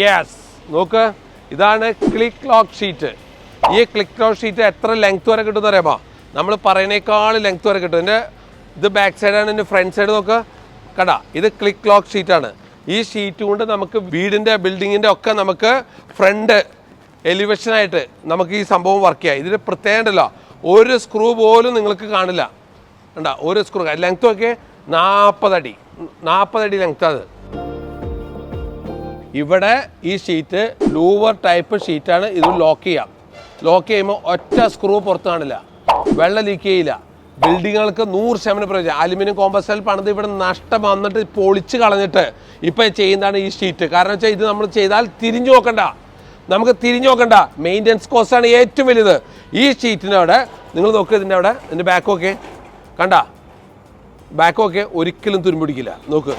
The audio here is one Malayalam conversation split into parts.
യെസ് നോക്ക് ഇതാണ് ക്ലിക്ക് ലോക്ക് ഷീറ്റ് ഈ ക്ലിക്ക് ലോക്ക് ഷീറ്റ് എത്ര ലെങ്ത് വരെ കിട്ടുമെന്ന് അറിയാമോ നമ്മൾ പറയുന്നേക്കാൾ ലെങ്ത് വരെ കിട്ടും. എന്റെ ഇത് ബാക്ക് സൈഡാണ് എന്റെ ഫ്രണ്ട് സൈഡ് നോക്ക്. കണ്ട ഇത് ക്ലിക്ക് ലോക്ക് ഷീറ്റാണ് ഈ ഷീറ്റ് കൊണ്ട് നമുക്ക് വീടിന്റെ ബിൽഡിങ്ങിന്റെ ഒക്കെ നമുക്ക് ഫ്രണ്ട് എലിവേഷനായിട്ട് നമുക്ക് ഈ സംഭവം വർക്ക് ചെയ്യാം. ഇതിന് പ്രത്യേകം ഉണ്ടല്ലോ. ഒരു സ്ക്രൂ പോലും നിങ്ങൾക്ക് കാണില്ല. ഉണ്ടോ ഒരു സ്ക്രൂ ലെങ്ത് ഒക്കെ നാൽപ്പതടി നാൽപ്പതടി ലെങ്ത് അത്. ഇവിടെ ഈ ഷീറ്റ് ലൂവർ ടൈപ്പ് ഷീറ്റാണ് ഇത് ലോക്ക് ചെയ്യാം. ലോക്ക് ചെയ്യുമ്പോൾ ഒറ്റ സ്ക്രൂ പുറത്ത് കാണില്ല. വെള്ളം ലീക്ക് ചെയ്യില്ല. ബിൽഡിങ്ങുകൾക്ക് നൂറ് ശതമാനം പ്രയോജനം. അലുമിനിയം കോമ്പസ്റ്റൽ പണിത് ഇവിടെ നഷ്ടം വന്നിട്ട് പൊളിച്ച് കളഞ്ഞിട്ട് ഇപ്പം ചെയ്യുന്നതാണ് ഈ ഷീറ്റ് കാരണം വെച്ചാൽ ഇത് നമ്മൾ ചെയ്താൽ തിരിഞ്ഞു നോക്കണ്ട. നമുക്ക് തിരിഞ്ഞു നോക്കണ്ട. മെയിന്റെനൻസ് കോസ്റ്റ് ആണ് ഏറ്റവും വലുത്. ഈ ഷീറ്റിന്റെ അവിടെ നിങ്ങൾ നോക്ക് ഇതിന്റെ അവിടെ ഇതിന്റെ ബാക്കൊക്കെ കണ്ട? ബാക്കൊക്കെ ഒരിക്കലും തുരുമ്പിടിക്കില്ല നോക്ക്.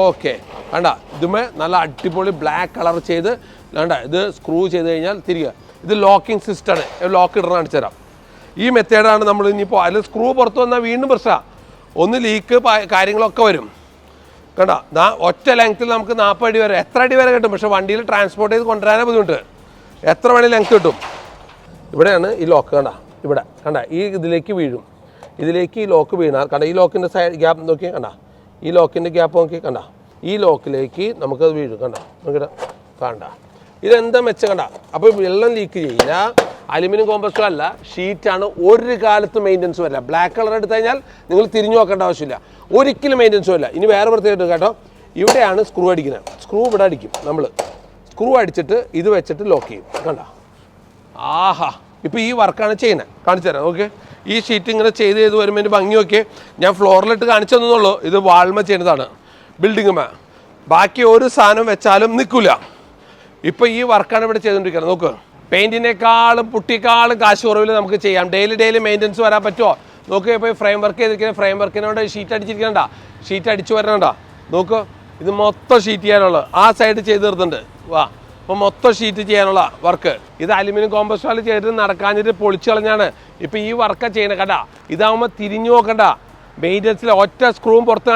ഓക്കെ കണ്ട ഇതുമേ നല്ല അടിപൊളി ബ്ലാക്ക് കളർ ചെയ്ത് വേണ്ട ഇത് സ്ക്രൂ ചെയ്ത് കഴിഞ്ഞാൽ തിരികെ. ഇത് ലോക്കിംഗ് സിസ്റ്റമാണ് ലോക്ക് ഇടണം കാണിച്ചു തരാം. ഈ മെത്തേഡാണ് നമ്മൾ ഇനിയിപ്പോൾ അതിൽ സ്ക്രൂ പുറത്ത് വന്നാൽ വീണ്ടും പ്രശ്നമാണ് ഒന്ന് ലീക്ക് കാര്യങ്ങളൊക്കെ വരും. കണ്ട ഒറ്റ ലെങ്ത്തിൽ നമുക്ക് നാൽപ്പത് അടി വരെ എത്ര അടി വരെ കിട്ടും? പക്ഷേ വണ്ടിയിൽ ട്രാൻസ്പോർട്ട് ചെയ്ത് കൊണ്ടുവരാനേ ബുദ്ധിമുട്ട്. എത്ര വേണേൽ ലെങ്ത് കിട്ടും. ഇവിടെയാണ് ഈ ലോക്ക് കണ്ട ഇവിടെ കണ്ട ഈ ഇതിലേക്ക് വീഴും. ഇതിലേക്ക് ഈ ലോക്ക് വീണാൽ കണ്ട ഈ ലോക്കിന്റെ സൈഡ് ഗ്യാപ്പ് നോക്കി കണ്ട ഈ ലോക്കിന്റെ ഗ്യാപ്പ് നോക്കി കണ്ട ഈ ലോക്കിലേക്ക് നമുക്കത് വീഴും. കണ്ട? നോക്കിയിട്ട് കണ്ട? ഇതെന്താ മെച്ചം? കണ്ട? അപ്പോൾ വെള്ളം ലീക്ക് ചെയ്യില്ല. അലുമിനിയം കോമ്പസ്റ്റോ അല്ല. ഷീറ്റാണ് ഒരു കാലത്ത് മെയിന്റനൻസ് വരില്ല. ബ്ലാക്ക് കളർ എടുത്തു കഴിഞ്ഞാൽ നിങ്ങൾ തിരിഞ്ഞു നോക്കേണ്ട ആവശ്യമില്ല. ഒരിക്കലും മെയിന്റനൻസും ഇല്ല ഇനി വേറെ പ്രത്യേകമായിട്ട് കേട്ടോ. ഇവിടെയാണ് സ്ക്രൂ അടിക്കുന്നത്. സ്ക്രൂ ഇവിടെ അടിക്കും നമ്മൾ സ്ക്രൂ അടിച്ചിട്ട് ഇത് വെച്ചിട്ട് ലോക്ക് ചെയ്യും. കണ്ട? ആഹാ. ഇപ്പോൾ ഈ വർക്കാണ് ചെയ്യുന്നത്. കാണിച്ചു തരാം. ഓക്കെ ഈ ഷീറ്റ് ഇങ്ങനെ ചെയ്ത് ചെയ്ത് വരുമ്പോൾ എന്റെ ഭംഗിയൊക്കെ ഞാൻ ഫ്ലോറിലിട്ട് കാണിച്ചു തന്നുള്ളൂ ഇത് വാൾമ ചെയ്യുന്നതാണ്. ബിൽഡിങ്ങുമേ ബാക്കി ഒരു സാധനം വെച്ചാലും നിൽക്കില്ല ഇപ്പോൾ ഈ വർക്കാണ് ഇവിടെ ചെയ്തുകൊണ്ടിരിക്കുന്നത് നോക്ക് പെയിന്റിനേക്കാളും പുട്ടിക്കാളും കാശ് കുറവിൽ നമുക്ക് ചെയ്യാം. ഡെയിലി ഡെയിലി മെയിന്റനൻസ് വരാൻ പറ്റുമോ നോക്ക് ഇപ്പോൾ ഈ ഫ്രെയിം വർക്ക് ചെയ്തിരിക്കുന്ന ഫ്രെയിം വർക്കിനോട് ഷീറ്റ് അടിച്ചിരിക്കണ്ട ഷീറ്റ് അടിച്ചു വരണണ്ട? നോക്ക് ഇത് മൊത്തം ഷീറ്റ് ചെയ്യാനുള്ളത് ആ സൈഡ് ചെയ്ത് തീർത്തുണ്ട് വാ അപ്പോൾ മൊത്തം ഷീറ്റ് ചെയ്യാനുള്ള വർക്ക് ഇത് അലുമിനിയം കോമ്പസ്റ്റ് ചെയ്തിട്ട് നടക്കാഞ്ഞിട്ട് പൊളിച്ചു കളഞ്ഞാണ്. ഇപ്പോൾ ഈ വർക്ക് ചെയ്യണ കണ്ട? ഇതാവുമ്പോൾ തിരിഞ്ഞു നോക്കണ്ട? മെയിന്റനൻസിൽ ഒറ്റ സ്ക്രൂവും പുറത്ത്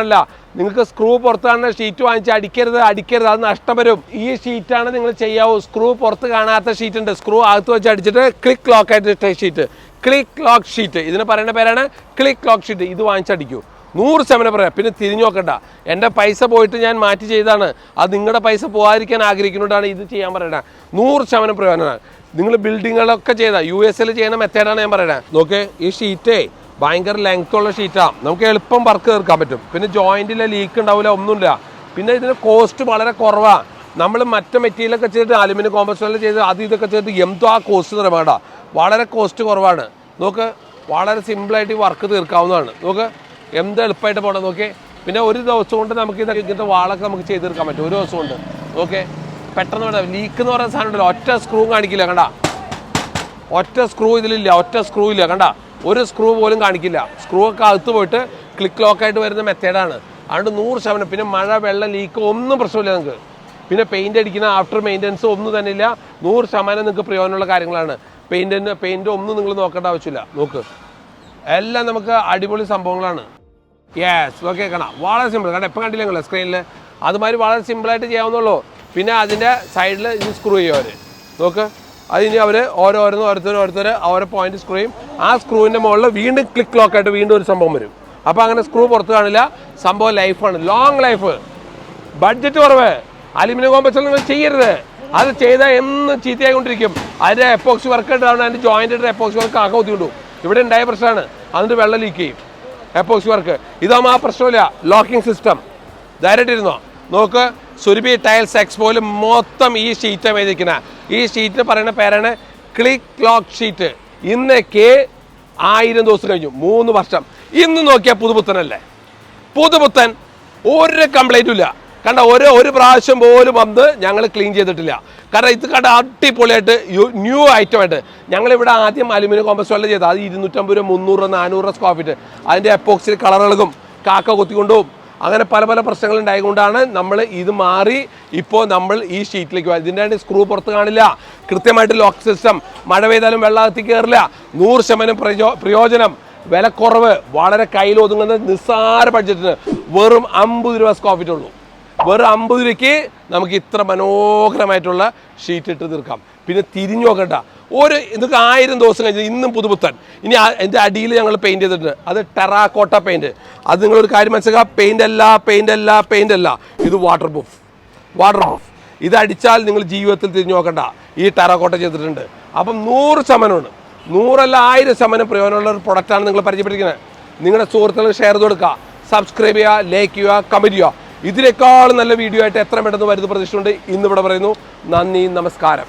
നിങ്ങൾക്ക് സ്ക്രൂ പുറത്ത് ഷീറ്റ് വാങ്ങിച്ച് അടിക്കരുത് അടിക്കരുത്. അത് നഷ്ടം വരും. ഈ ഷീറ്റാണ് നിങ്ങൾ ചെയ്യാവൂ. സ്ക്രൂ പുറത്ത് കാണാത്ത ഷീറ്റ് ഉണ്ട്. സ്ക്രൂ അകത്ത് വെച്ച് അടിച്ചിട്ട് ക്ലിക്ക് ലോക്ക് ആയിട്ട് ഷീറ്റ് ക്ലിക്ക് ലോക്ക് ഷീറ്റ് ഇതിന് പറയുന്ന പേരാണ് ക്ലിക്ക് ലോക്ക് ഷീറ്റ് ഇത് വാങ്ങിച്ചടിക്കൂ നൂറ് ശതമാനം പറയാം. പിന്നെ തിരിഞ്ഞു നോക്കണ്ട. എന്റെ പൈസ പോയിട്ട് ഞാൻ മാറ്റി ചെയ്താണ് അത് നിങ്ങളുടെ പൈസ പോകാതിരിക്കാൻ ആഗ്രഹിക്കുന്നതുകൊണ്ടാണ് ഇത് ചെയ്യാൻ പറയണത് നൂറ് ശതമാനം പ്രയോജനമാണ്. നിങ്ങൾ ബിൽഡിങ്ങുകളൊക്കെ ചെയ്താൽ യു എസ് എൽ ചെയ്യുന്ന മെത്തേഡാണ് ഞാൻ പറയുന്നത്. നോക്കേ ഈ ഷീറ്റേ ഭയങ്കര ലെങ്ത് ഉള്ള ഷീറ്റാണ് നമുക്ക് എളുപ്പം വർക്ക് തീർക്കാൻ പറ്റും. പിന്നെ ജോയിന്റിലെ ലീക്ക് ഉണ്ടാവില്ല ഒന്നുമില്ല. പിന്നെ ഇതിന് കോസ്റ്റ് വളരെ കുറവാണ് നമ്മൾ മറ്റു മെറ്റീരിയലൊക്കെ ചെയ്തിട്ട് അലുമിനിയം കോമ്പസ്റ്ററിൽ ചെയ്ത് അത് ഇതൊക്കെ ചെയ്തിട്ട് എന്തോ ആ കോസ്റ്റ് തരാൻ വേണ്ട വളരെ കോസ്റ്റ് കുറവാണ്. നോക്ക് വളരെ സിമ്പിളായിട്ട് വർക്ക് തീർക്കാവുന്നതാണ്. നോക്ക് എന്ത് എളുപ്പമായിട്ട് പോകണം നോക്കി പിന്നെ ഒരു ദിവസം കൊണ്ട് നമുക്ക് ഇതൊക്കെ ഇങ്ങനത്തെ വാളൊക്കെ നമുക്ക് ചെയ്ത് തീർക്കാൻ പറ്റും. ഒരു ദിവസം കൊണ്ട്. ഓക്കെ പെട്ടെന്ന് വേണം ലീക്ക് എന്ന് പറയുന്ന സാധനം ഉണ്ടല്ലോ. ഒറ്റ സ്ക്രൂ കാണിക്കില്ല കണ്ട. ഒറ്റ സ്ക്രൂ ഇതിലില്ല ഒറ്റ സ്ക്രൂ ഇല്ല കണ്ട. ഒരു സ്ക്രൂ പോലും കാണിക്കില്ല. സ്ക്രൂ ഒക്കെ അകത്ത് പോയിട്ട് ക്ലിക്ക് ലോക്കായിട്ട് വരുന്ന മെത്തേഡാണ് അതുകൊണ്ട് നൂറ് ശതമാനം. പിന്നെ മഴ വെള്ളം ലീക്ക് ഒന്നും പ്രശ്നമില്ല നിങ്ങൾക്ക് പിന്നെ പെയിന്റ് അടിക്കുന്ന ആഫ്റ്റർ മെയിന്റനൻസ് ഒന്നും തന്നെ ഇല്ല. നൂറ് ശതമാനം നിങ്ങൾക്ക് പ്രയോജനമുള്ള കാര്യങ്ങളാണ്. പെയിന്റിന് പെയിന്റ് ഒന്നും നിങ്ങൾ നോക്കേണ്ട ആവശ്യമില്ല. നോക്ക്. എല്ലാം നമുക്ക് അടിപൊളി സംഭവങ്ങളാണ്. യെസ് ഓക്കെ കാണാം വളരെ സിമ്പിൾ കാരണം എപ്പോൾ കണ്ടില്ല നിങ്ങൾ സ്ക്രീനിൽ അതുമാതിരി വളരെ സിമ്പിളായിട്ട് ചെയ്യാവുന്നുള്ളൂ പിന്നെ അതിന്റെ സൈഡിൽ ഇത് സ്ക്രൂ ചെയ്യുമോ അവർ നോക്ക്. അതിന് അവർ ഓരോരോന്ന് ഓരോരുത്തർ ഓരോരുത്തർ ഓരോ പോയിന്റ് സ്ക്രൂ ചെയ്യും. ആ സ്ക്രൂവിന്റെ മുകളിൽ വീണ്ടും ക്ലിക്ക് ലോക്കായിട്ട് വീണ്ടും ഒരു സംഭവം വരും. അപ്പോൾ അങ്ങനെ സ്ക്രൂ പുറത്ത് കാണില്ല. സംഭവം ലൈഫാണ് ലോങ് ലൈഫ് ബഡ്ജറ്റ് കുറവ്. അലുമിനിയം കോമ്പസ് നിങ്ങൾ ചെയ്യരുത്. അത് ചെയ്താൽ എന്നും ചീത്തയായിക്കൊണ്ടിരിക്കും. അതിന്റെ എപ്പോക്സി വർക്ക് ഇട്ടാണ് അതിന്റെ ജോയിന്റ് എപ്പോക്സി വർക്ക് ആകെ ബുദ്ധിമുട്ടും. ഇവിടെ ഉണ്ടായ പ്രശ്നമാണ്. അതിന്റെ വെള്ളം ലീക്ക് ചെയ്യും. എപ്പോക്സി വർക്ക് ഇതാകുമ്പോൾ ആ പ്രശ്നമില്ല ലോക്കിംഗ് സിസ്റ്റം ധൈര്യമായിട്ടിരുന്നോ? നോക്ക്. സുരുബി ടൈൽസ് എക്സ്പോയിൽ മൊത്തം ഈ ഷീറ്റം മേടിക്കുന്ന ഈ ഷീറ്റ് പറയുന്ന പേരാണ് ക്ലിക്ക് ക്ലോക്ക് ഷീറ്റ് ഇന്നേക്ക് ആയിരം ദിവസം കഴിഞ്ഞു മൂന്ന് വർഷം. ഇന്ന് നോക്കിയാൽ പുതുപുത്തനല്ലേ? പുതുപുത്തൻ ഒരു കംപ്ലൈന്റും ഇല്ല. കണ്ട ഒരു ഒരു പ്രാവശ്യം പോലും വന്ന് ഞങ്ങൾ ക്ലീൻ ചെയ്തിട്ടില്ല. കാരണം ഇത് കണ്ട അടിപൊളിയായിട്ട് ന്യൂ ഐറ്റം ആയിട്ട്. ഞങ്ങളിവിടെ ആദ്യം അലുമിനിയം കോമ്പസ്റ്റ് വെള്ളം ചെയ്തത്. അത് ഇരുന്നൂറ്റമ്പത് രൂപ മുന്നൂറ് നാനൂറ് സ്ക്വയർ ഫീറ്റ് അതിന്റെ എപ്പോക്സിൽ കളറുകളും കാക്ക കൊത്തിക്കൊണ്ടും അങ്ങനെ പല പല പ്രശ്നങ്ങൾ ഉണ്ടായതുകൊണ്ടാണ് നമ്മൾ ഇത് മാറി ഇപ്പോൾ നമ്മൾ ഈ ഷീറ്റിലേക്ക് ഇതിന്റെ സ്ക്രൂ പുറത്ത് കാണില്ല. കൃത്യമായിട്ട് ലോക്ക് സിസ്റ്റം മഴ പെയ്താലും വെള്ളത്തിൽ കയറില്ല. നൂറ് ശതമാനം പ്രയോ പ്രയോജനം വിലക്കുറവ് വളരെ കയ്യിൽ ഒതുങ്ങുന്ന നിസ്സാര ബഡ്ജറ്റിന് വെറും അമ്പത് രൂപ സ്ക്വയർ ഉള്ളൂ. വെറും അമ്പത് രൂപയ്ക്ക് നമുക്ക് ഇത്ര മനോഹരമായിട്ടുള്ള ഷീറ്റ് ഇട്ട് തീർക്കാം. പിന്നെ തിരിഞ്ഞു നോക്കണ്ട. ഒരു ഇതൊക്കെ ആയിരം ദിവസം കഴിഞ്ഞ് ഇന്നും പുതുപുത്തൻ. ഇനി എന്റെ അടിയിൽ ഞങ്ങൾ പെയിന്റ് ചെയ്തിട്ടുണ്ട്. അത് ടെറാക്കോട്ട പെയിന്റ് അത് നിങ്ങളൊരു കാര്യം മനസ്സിലാക്കുക. പെയിന്റ് അല്ല പെയിന്റ് അല്ല പെയിന്റ് അല്ല. ഇത് വാട്ടർ പ്രൂഫ് വാട്ടർ പ്രൂഫ് ഇത് അടിച്ചാൽ നിങ്ങൾ ജീവിതത്തിൽ തിരിഞ്ഞു നോക്കണ്ട. ഈ ടെറാക്കോട്ട ചെയ്തിട്ടുണ്ട്. അപ്പം നൂറ് ശമനമാണ്. നൂറല്ല ആയിരം ശമനം പ്രയോജനമുള്ള ഒരു പ്രൊഡക്റ്റാണ് നിങ്ങൾ പരിചയപ്പെട്ടിരിക്കുന്നത്. നിങ്ങളുടെ സുഹൃത്തുക്കൾ ഷെയർ ചെയ്ത് കൊടുക്കുക. സബ്സ്ക്രൈബ് ചെയ്യുക ലൈക്ക് ചെയ്യുക കമന്റ് ചെയ്യുക. ഇതിനേക്കാളും നല്ല വീഡിയോ ആയിട്ട് എത്ര പെട്ടെന്ന് വരുന്ന പ്രതീക്ഷയുണ്ട്. ഇന്നിവിടെ പറയുന്നു നന്ദി നമസ്കാരം.